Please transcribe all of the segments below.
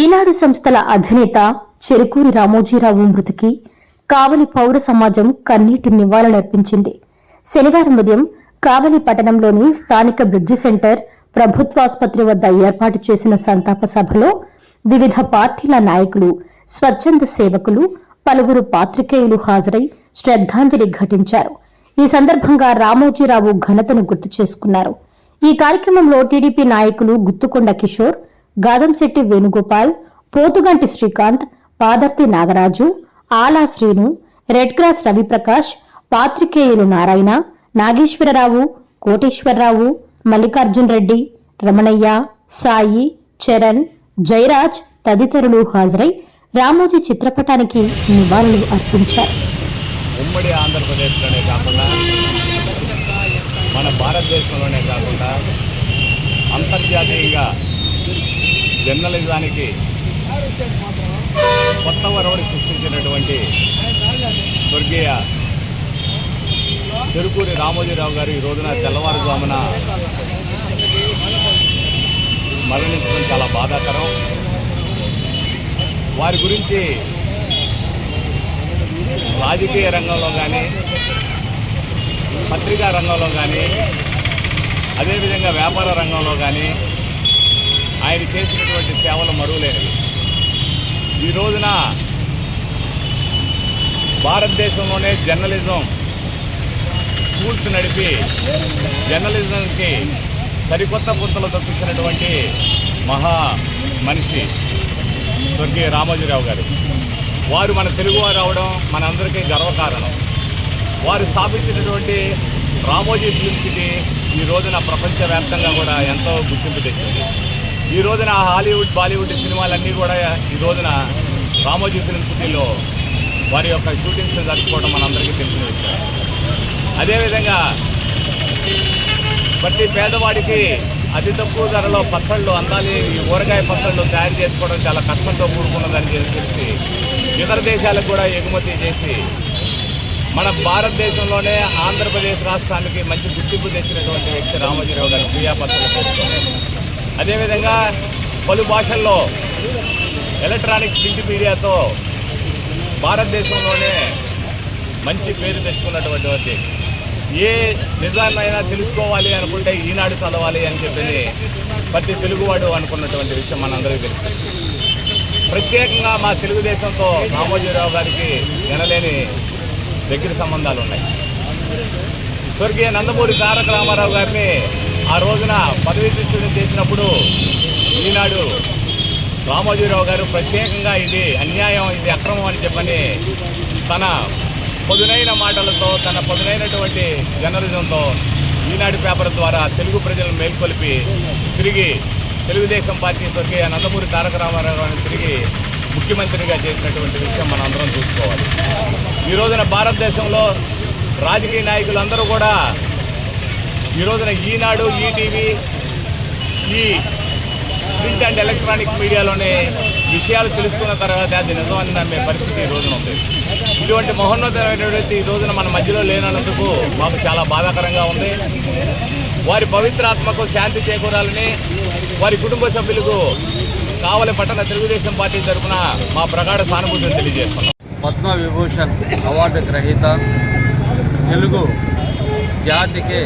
ఈనాడు సంస్థల అధినేత చెరుకూరి రామోజీరావు మృతికి కావలి పౌర సమాజం కన్నీటి నివాళులర్పించింది. శనివారం ఉదయం కావలి పట్టణంలోని స్థానిక బ్రిడ్జి సెంటర్ ప్రభుత్వాసుపత్రి వద్ద ఏర్పాటు చేసిన సంతాప సభలో వివిధ పార్టీల నాయకులు స్వచ్ఛంద సేవకులు పలువురు పాత్రికేయులు హాజరై శ్రద్ధాంజలి ఘటించారు. ఈ సందర్భంగా రామోజీరావు ఘనతను గుర్తు చేసుకున్నారు. ఈ కార్యక్రమంలో టీడీపీ నాయకులు గుత్తుకొండ కిషోర్ గాదంశెట్టి వేణుగోపాల్ పోతుగంటి శ్రీకాంత్ పాదర్తి నాగరాజు ఆలా శ్రీను రెడ్ క్రాస్ రవిప్రకాష్ పాత్రికేయులు నారాయణ నాగేశ్వరరావు కోటేశ్వరరావు మల్లికార్జున్ రెడ్డి రమణయ్య సాయి చరణ్ జయరాజ్ తదితరులు హాజరై రామోజీ చిత్రపటానికి నివాళులు అర్పించారు. ఉమ్మడి ఆంధ్రప్రదేశ్లోనే కాకుండా మన భారతదేశంలోనే కాకుండా అంతర్జాతీయంగా జర్నలిజానికి కొత్త వరవడి సృష్టించినటువంటి స్వర్గీయ చెరుకూరి రామోజీరావు గారు ఈ రోజున తెల్లవారుజామున మరణించడం చాలా బాధాకరం. వారి గురించి రాజకీయ రంగంలో కానీ పత్రికా రంగంలో కానీ అదేవిధంగా వ్యాపార రంగంలో కానీ ఆయన చేసినటువంటి సేవలు మరువలేనివి. ఈ రోజున భారతదేశంలోనే జర్నలిజం స్కూల్స్ నడిపి జర్నలిజంకి సరికొత్త పుంతలు తప్పించినటువంటి మహా మనిషి స్వర్గీయ రామోజీరావు గారు. వారు మన తెలుగువారు అవడం మనందరికీ గర్వకారణం. వారు స్థాపించినటువంటి రామోజీ ఫిల్మ్ సిటీ ఈ రోజున ప్రపంచవ్యాప్తంగా కూడా ఎంతో గుర్తింపు తెచ్చింది. ఈ రోజున హాలీవుడ్ బాలీవుడ్ సినిమాలన్నీ కూడా ఈ రోజున రామోజీ ఫిల్మ్ సిటీలో వారి యొక్క షూటింగ్స్ జరుపుకోవడం మనందరికీ తెలిసిన విషయం. అదేవిధంగా ప్రతి పేదవాడికి అతి తక్కువ ధరలో పచ్చళ్ళు అందాలి ఈ ఊరగాయ పచ్చళ్ళు తయారు చేసుకోవడం చాలా కష్టంతో కూడుకున్నదని తెలిసి ఇతర దేశాలకు కూడా ఎగుమతి చేసి మన భారతదేశంలోనే ఆంధ్రప్రదేశ్ రాష్ట్రానికి మంచి గుర్తింపు తెచ్చినటువంటి వ్యక్తి రామోజీరావు గారు క్రియాపత్రుల పేరుతో అదేవిధంగా పలు భాషల్లో ఎలక్ట్రానిక్ ప్రింట్ మీడియాతో భారతదేశంలోనే మంచి పేరు తెచ్చుకున్నటువంటి ఏ నిజాన్నైనా తెలుసుకోవాలి అనుకుంటే ఈనాడు చదవాలి అని చెప్పి ప్రతి తెలుగువాడు అనుకున్నటువంటి విషయం మనందరికీ తెలుసు. ప్రత్యేకంగా మా తెలుగుదేశంతో రామోజీరావు గారికి వినలేని దగ్గర సంబంధాలు ఉన్నాయి. స్వర్గీయ నందమూరి తారక రామారావు గారిని ఆ రోజున పదవీ విచ్ఛేదం చేసినప్పుడు ఈనాడు రామోజీరావు గారు ప్రత్యేకంగా ఇది అన్యాయం ఇది అక్రమం అని చెప్పని తన పదునైన మాటలతో తన పదునైనటువంటి జర్నలిజంతో ఈనాడు పేపర్ ద్వారా తెలుగు ప్రజలను మేల్కొల్పి తిరిగి తెలుగుదేశం పార్టీ స్వర్గీయ నందమూరి తారక రామారావు గారిని తిరిగి ముఖ్యమంత్రిగా చేసినటువంటి విషయం మనం అందరం చూసుకోవాలి. ఈ రోజున భారతదేశంలో రాజకీయ నాయకులందరూ కూడా ఈ రోజున ఈనాడు ఈటీవీ ఈ ప్రింట్ అండ్ ఎలక్ట్రానిక్ మీడియాలోనే విషయాలు తెలుసుకున్న తర్వాత అది నిజమని నమ్మే పరిస్థితి ఈ రోజున ఉంది. ఇటువంటి మహోన్నతమైనటువంటి ఈ రోజున మన మధ్యలో లేనందుకు మాకు చాలా బాధాకరంగా ఉంది. వారి పవిత్రాత్మకు శాంతి చేకూరాలని వారి కుటుంబ సభ్యులకు కావలి పట్టణ తెలుగుదేశం పార్టీ తరఫున మా ప్రగాఢ సానుభూతిని తెలియజేస్తున్నాం. పద్మ విభూషణ్ అవార్డు గ్రహీత తెలుగు జాతికి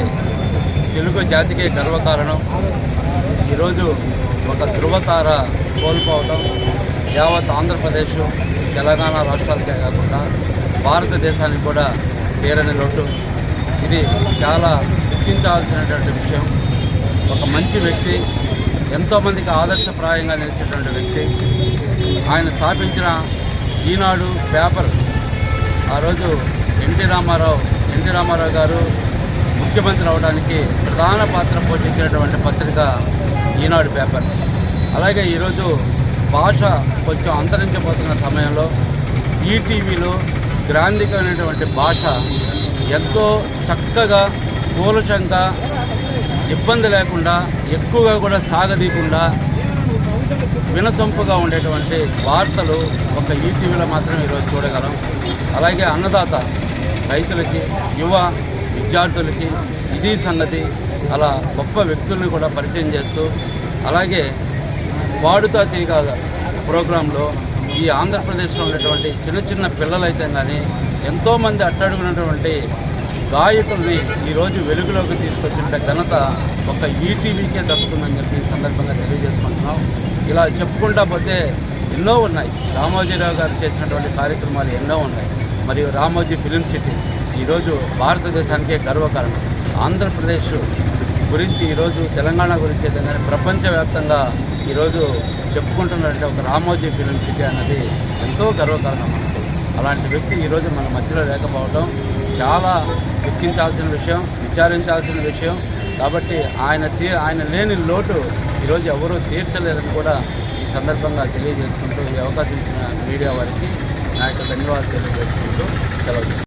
తెలుగు జాతికే గర్వకారణం. ఈరోజు ఒక ధృవతార కోల్పోవడం యావత్ ఆంధ్రప్రదేశ్ తెలంగాణ రాష్ట్రాలకే కాకుండా భారతదేశానికి కూడా తీరని లోటు. ఇది చాలా గుర్తించాల్సినటువంటి విషయం. ఒక మంచి వ్యక్తి ఎంతోమందికి ఆదర్శప్రాయంగా నిలిచేటువంటి వ్యక్తి. ఆయన స్థాపించిన ఈనాడు పేపర్. ఆ రోజు ఎన్టీ రామారావు ఎన్టీ రామారావు గారు ముఖ్యమంత్రి అవడానికి ప్రధాన పాత్ర పోషించినటువంటి పత్రిక ఈనాడు పేపర్. అలాగే ఈరోజు భాష కొంచెం అంతరించిపోతున్న సమయంలో ఈటీవీలో గ్రాంధికమైనటువంటి భాష ఎంతో చక్కగా కూలచంగా ఇబ్బంది లేకుండా ఎక్కువగా కూడా సాగదీయకుండా వినసొంపుగా ఉండేటువంటి వార్తలు ఒక ఈటీవీలో మాత్రమే ఈరోజు చూడగలం. అలాగే అన్నదాత రైతులకి యువ విద్యార్థులకి ఇది సంగతి అలా గొప్ప వ్యక్తులను కూడా పరిచయం చేస్తూ అలాగే వాడుతా తీగ ప్రోగ్రాంలో ఈ ఆంధ్రప్రదేశ్లో ఉన్నటువంటి చిన్న చిన్న పిల్లలైతే కానీ ఎంతోమంది అట్టడుగునటువంటి గాయకుల్ని ఈరోజు వెలుగులోకి తీసుకొచ్చిన ఘనత ఒక ఈటీవీకే దక్కుతుందని చెప్పి సందర్భంగా తెలియజేసుకుంటున్నాం. ఇలా చెప్పుకుంటా పోతే ఎన్నో ఉన్నాయి. రామోజీరావు గారు చేసినటువంటి కార్యక్రమాలు ఎన్నో ఉన్నాయి. మరియు రామోజీ ఫిలిం సిటీ ఈరోజు భారతదేశానికే గర్వకారణం. ఆంధ్రప్రదేశ్ గురించి ఈరోజు తెలంగాణ గురించి ఏదైనా కానీ ప్రపంచవ్యాప్తంగా ఈరోజు చెప్పుకుంటున్నటువంటి ఒక రామోజీ ఫిలిం సిటీ అన్నది ఎంతో గర్వకారణం మనకు. అలాంటి వ్యక్తి ఈరోజు మన మధ్యలో లేకపోవడం చాలా దుఃఖించాల్సిన విషయం విచారించాల్సిన విషయం. కాబట్టి ఆయన తీ ఆయన లేని లోటు ఈరోజు ఎవరూ తీర్చలేరని కూడా ఈ సందర్భంగా తెలియజేసుకుంటూ ఈ అవకాశం ఇచ్చిన మీడియా వారికి నా యొక్క ధన్యవాదాలు తెలియజేసుకుంటూ సెలవు